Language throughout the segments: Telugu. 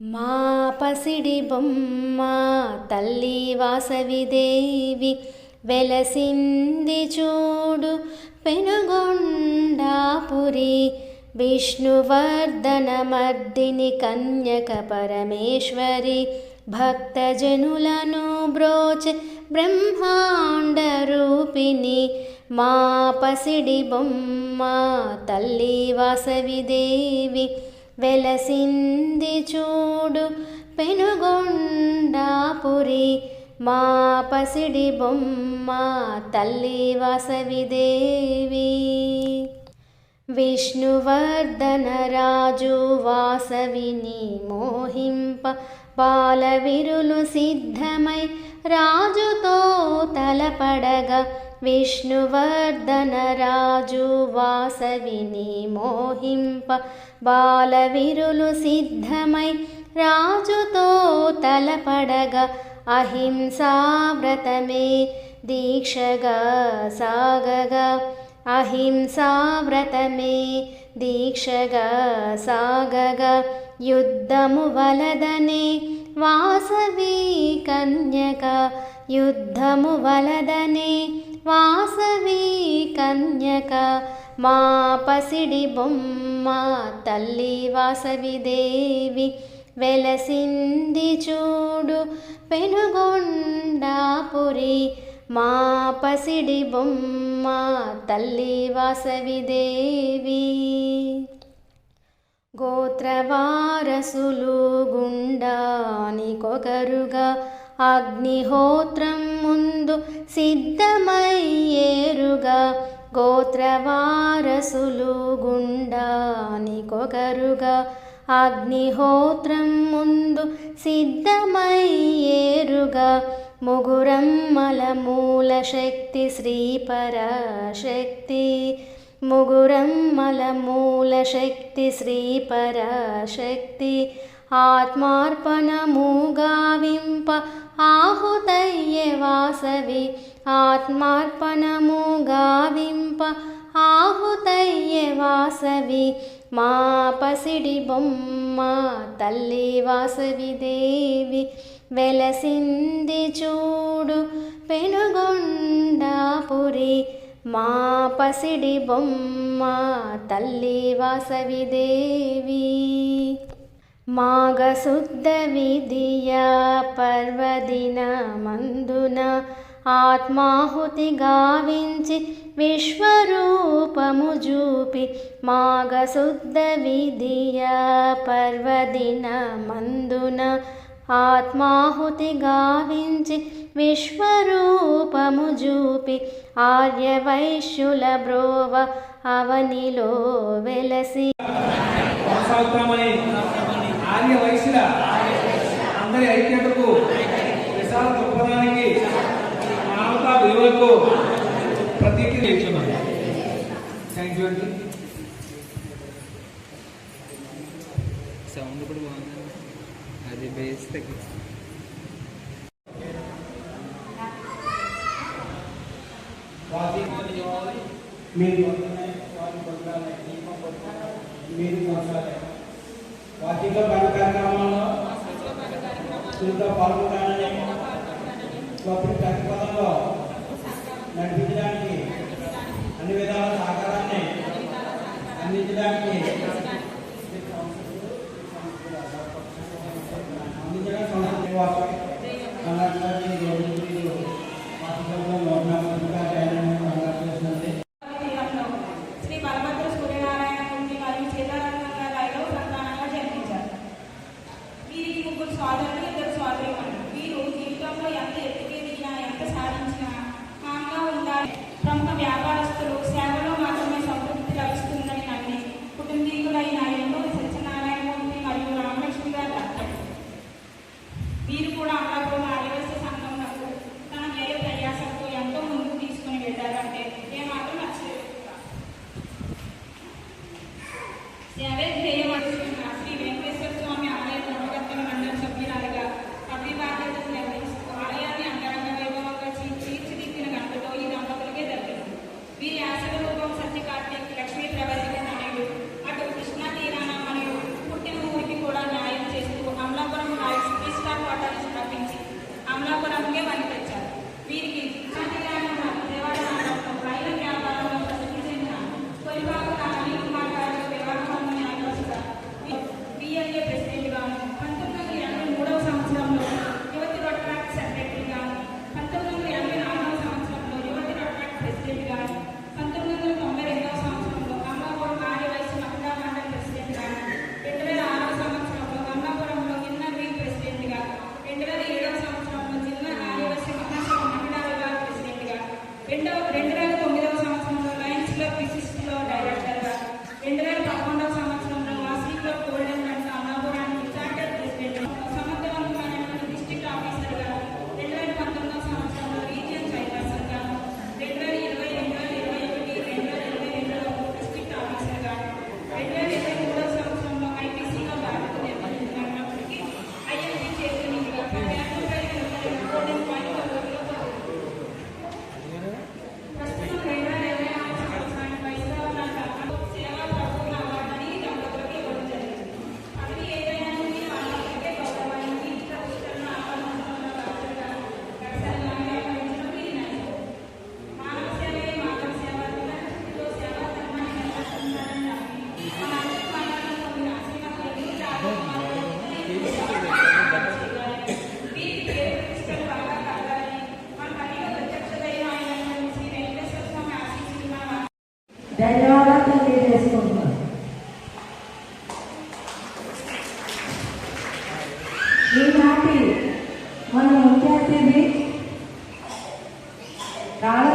మా పసిడి బొమ్మ తల్లి వాసవిదేవి వెలసింది చూడు పెనుగొండాపురి విష్ణువర్ధనమర్దిని కన్యక పరమేశ్వరి భక్తజనులను బ్రోచె బ్రహ్మాండ రూపిణి మా పసిడి బొమ్మ తల్లి వాసవిదేవి వెలసింది చూడు పెనుగొండాపురి మా పసిడి బొమ్మ తల్లి వాసవిదేవి విష్ణువర్ధనరాజు వాసవిని మోహింప బాలవిరులు సిద్ధమై రాజుతో తలపడగా విష్ణువర్ధనరాజు వాసవిని మోహింప బాలవిరులు సిద్ధమై రాజుతో తలపడగా అహింసావ్రతమే దీక్షగా సాగగా అహింసావ్రతమే దీక్షగా సాగగా యుద్ధము వలదనే వాసవి కన్యక యుద్ధము వలదనే వాసవి కన్యక మా పసిడి బొమ్మ తల్లి వాసవిదేవి వెలసింది చూడు పెనుగొండాపురి మా పసిడి బొమ్మ తల్లి వాసవిదేవి గోత్రవారసులు గుండానికొకరుగా అగ్నిహోత్రం ముందు సిద్ధమయ్యేరుగా గోత్రవారసులు గుండానికొకరుగా అగ్నిహోత్రం ముందు సిద్ధమయ్యేరుగా ముగురమ్మల మూల శక్తి శ్రీపరాశక్తి. ముగురమ్మల మూల శక్తి శ్రీపరాశక్తి. ఆత్మార్పణముగా వింప ఆహుతయ్యే వాసవి ఆత్మార్పణముగా వింప ఆహుతయ్యే వాసవి మా పసిడి బొమ్మ తల్లి వాసవిదేవి వెలసింది చూడు పెనుగొండాపురి మా పసిడి బొమ్మ తల్లి వాసవిదేవి మాఘశుద్ధ విధియ పర్వదిన మందున ఆత్మాహుతి గావించి విశ్వరూపము చూపి మాఘశుద్ధ విధియ పర్వదిన మందున ఆత్మాహుతి గావించి విశ్వరూపము చూపి ఆర్యవైశ్యుల బ్రోవ అవనిలో వెలసి. కొనసాగుతామని ఆర్య వయసుల అందరి ఐక్యతకు విశాల దృక్పథానికి మానవతా విలువలకు ప్రతీక చేస్తున్నాను థ్యాంక్ యూ అండి సౌండ్ కూడా బాగుంది. అది బేస్ తగ్గి. మీరు మీరు కొనసాగాలి వాటిలో పలు కార్యక్రమాల్లో చురుగ్గా పాల్గొనాలని గొప్ప ప్రతిపదంలో నడిపించడానికి అన్ని విధాల సహకారాన్ని అందించడానికి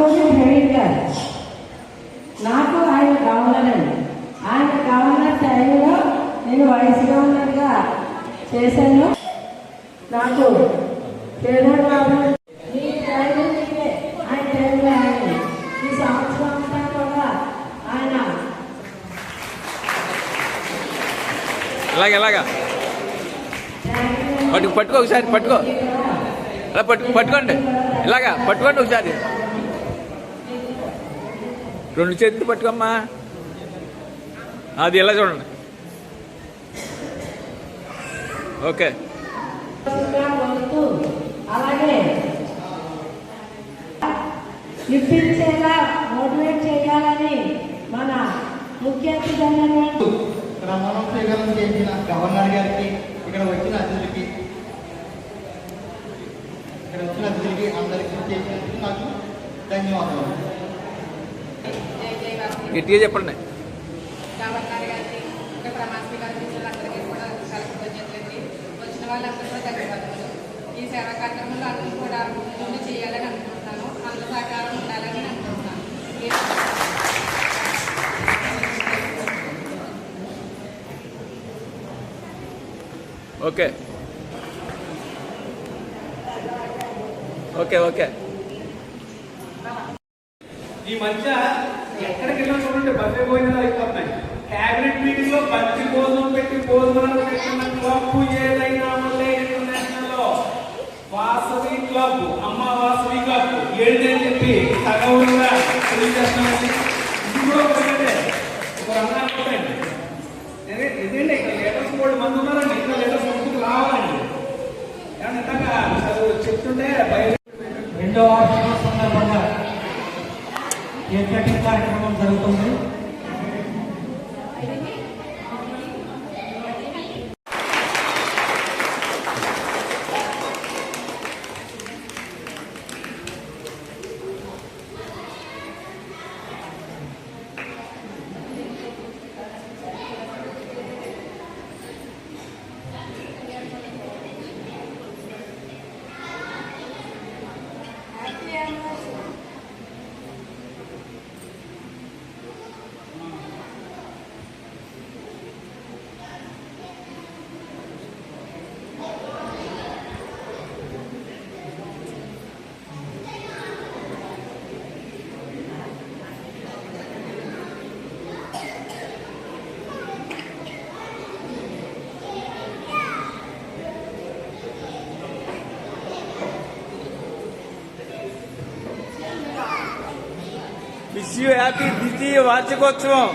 ప్రవీణ్ గారు నాకు ఆయన గవర్నర్ ఆయన గవర్నర్ టైంలో నేను వైస్ గవర్నర్గా చేశాను. నాకు కేదార్ బాబు మీ టైంలో మీరే, ఆయన టైంలో ఆయన. ఈ సంవత్సరం అంతా కూడా ఆయన. ఇలాగ ఇలాగా పట్టు పట్టుకో ఒకసారి పట్టుకో. అలా పట్టు పట్టుకోండి. ఇలాగా పట్టుకోండి ఒకసారి. రెండు చేతులు పట్టుకోమ్మా. అది ఇలా చూడండి. ఓకే. అలాగే. ఇప్పించేలా మోటివేట్ చేయాలని మన ముఖ్య ప్రమాణం స్వీకారం చేసిన గవర్నర్ గారికి ఇక్కడ వచ్చిన అతిథులకి ఇక్కడ వచ్చిన అతిథులకి అందరికీ చేసినందుకు నాకు ధన్యవాదాలు. గట్టిగా చెప్పండి. గవర్నర్ గారికి ఇంకా ప్రమాణ స్వీకారం అందరికీ కూడా చాలా కృతజ్ఞతలండి వచ్చిన వాళ్ళందరూ కూడా ధన్యవాదాలు ఈ సేవా కార్యక్రమంలో అందరూ కూడా ముందు చేయాలని అనుకుంటున్నాను అందరూ సహకారం ఉండాలని అనుకుంటున్నాను ఓకే. Okay okay. ఈ మధ్య ఎక్కడికి వెళ్ళినా చూడండి బఫే భోజనాలు అయిపోతున్నాయి. క్యాబినెట్ మీటింగ్లో బంతి భోజనం పెట్టి భోజనాలు పెట్టిన క్లబ్ ఏదైనా ఉంటే ఇంటర్నేషనల్లో వాసవి క్లబ్ అమ్మ వాసవి క్లబ్ ఏంటని చెప్పి సగవుగా తెలియజేస్తున్నామండి ఇది కూడా ఒకటండి ఒక రంగాలు ఒకటండి ఇదేంటి? ఇక్కడ లెటర్స్ మూడు మంది ఉన్నారండి. ఇక్కడ లెటర్స్ ముందుకు రావాలండి. ఏమన్నా చెప్తుంటే బయట రెండో ఆప్షన్ సందర్భంగా కేక్ కార్యక్రమం జరుగుతుంది. విష్ యూ హ్యాపీ ద్వితీయ వార్షికోత్సవం.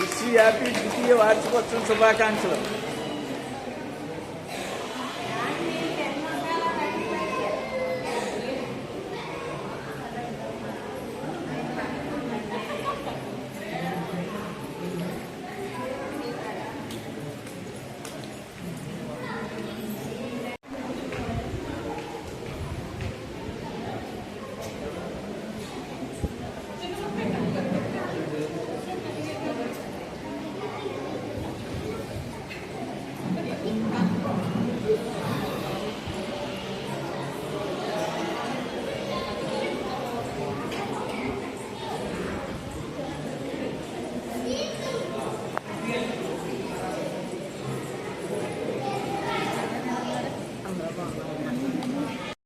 విష్ యూ హ్యాపీ ద్వితీయ వార్షికోత్సవం శుభాకాంక్షలు.